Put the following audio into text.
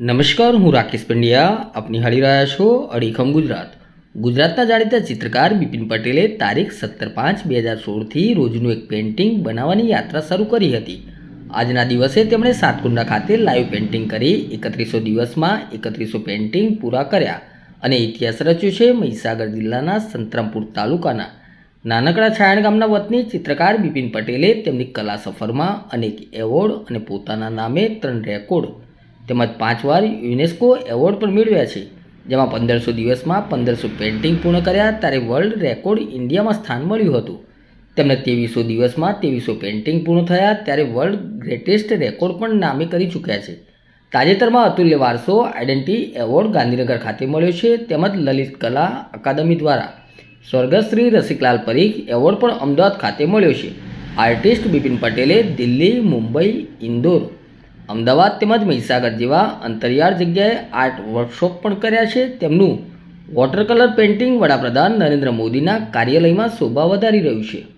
નમસ્કાર, હું રાકેશ પંડ્યા. આપની હળી રહ્યા છો અડીખમ ગુજરાત. ગુજરાતના જાણીતા ચિત્રકાર બિપિન પટેલે તારીખ સત્તર પાંચ બે હજાર સોળથી રોજનું એક પેઇન્ટિંગ બનાવવાની યાત્રા શરૂ કરી હતી. આજના દિવસે તેમણે સાતકુંડા ખાતે લાઈવ પેઇન્ટિંગ કરી, એકત્રીસો દિવસમાં એકત્રીસો પેઇન્ટિંગ પૂરા કર્યા અને ઇતિહાસ રચ્યો છે મહીસાગર જિલ્લાના સંતરામપુર તાલુકાના. નાનકડા છાયણ ગામના વતની ચિત્રકાર બિપિન પટેલે તેમની કલા સફરમાં અનેક એવોર્ડ અને પોતાના નામે ત્રણ રેકોર્ડ તેમજ પાંચ વાર યુનેસ્કો એવોર્ડ પણ મેળવ્યા છે, જેમાં પંદરસો દિવસમાં પંદરસો પેઇન્ટિંગ પૂર્ણ કર્યા ત્યારે વર્લ્ડ રેકોર્ડ ઇન્ડિયામાં સ્થાન મળ્યું હતું. તેમને ત્રેવીસો દિવસમાં ત્રેવીસો પેઇન્ટિંગ પૂર્ણ થયા ત્યારે વર્લ્ડ ગ્રેટેસ્ટ રેકોર્ડ પણ નામે કરી ચૂક્યા છે. તાજેતરમાં અતુલ્ય વારસો આઇડેન્ટિટી એવોર્ડ ગાંધીનગર ખાતે મળ્યો છે, તેમજ લલિત કલા અકાદમી દ્વારા સ્વર્ગસ્થ શ્રી રસિકલાલ પરીખ એવોર્ડ પણ અમદાવાદ ખાતે મળ્યો છે. આર્ટિસ્ટ બિપિન પટેલે દિલ્હી, મુંબઈ, ઇન્દોર અમદાવાદ તેમજ મહીસાગર જેવા અંતરિયાળ જગ્યાએ આર્ટ વર્કશોપ પણ કર્યા છે. તેમનું વોટર કલર પેઇન્ટિંગ વડાપ્રધાન નરેન્દ્ર મોદીના કાર્યાલયમાં શોભા વધારી રહ્યું છે.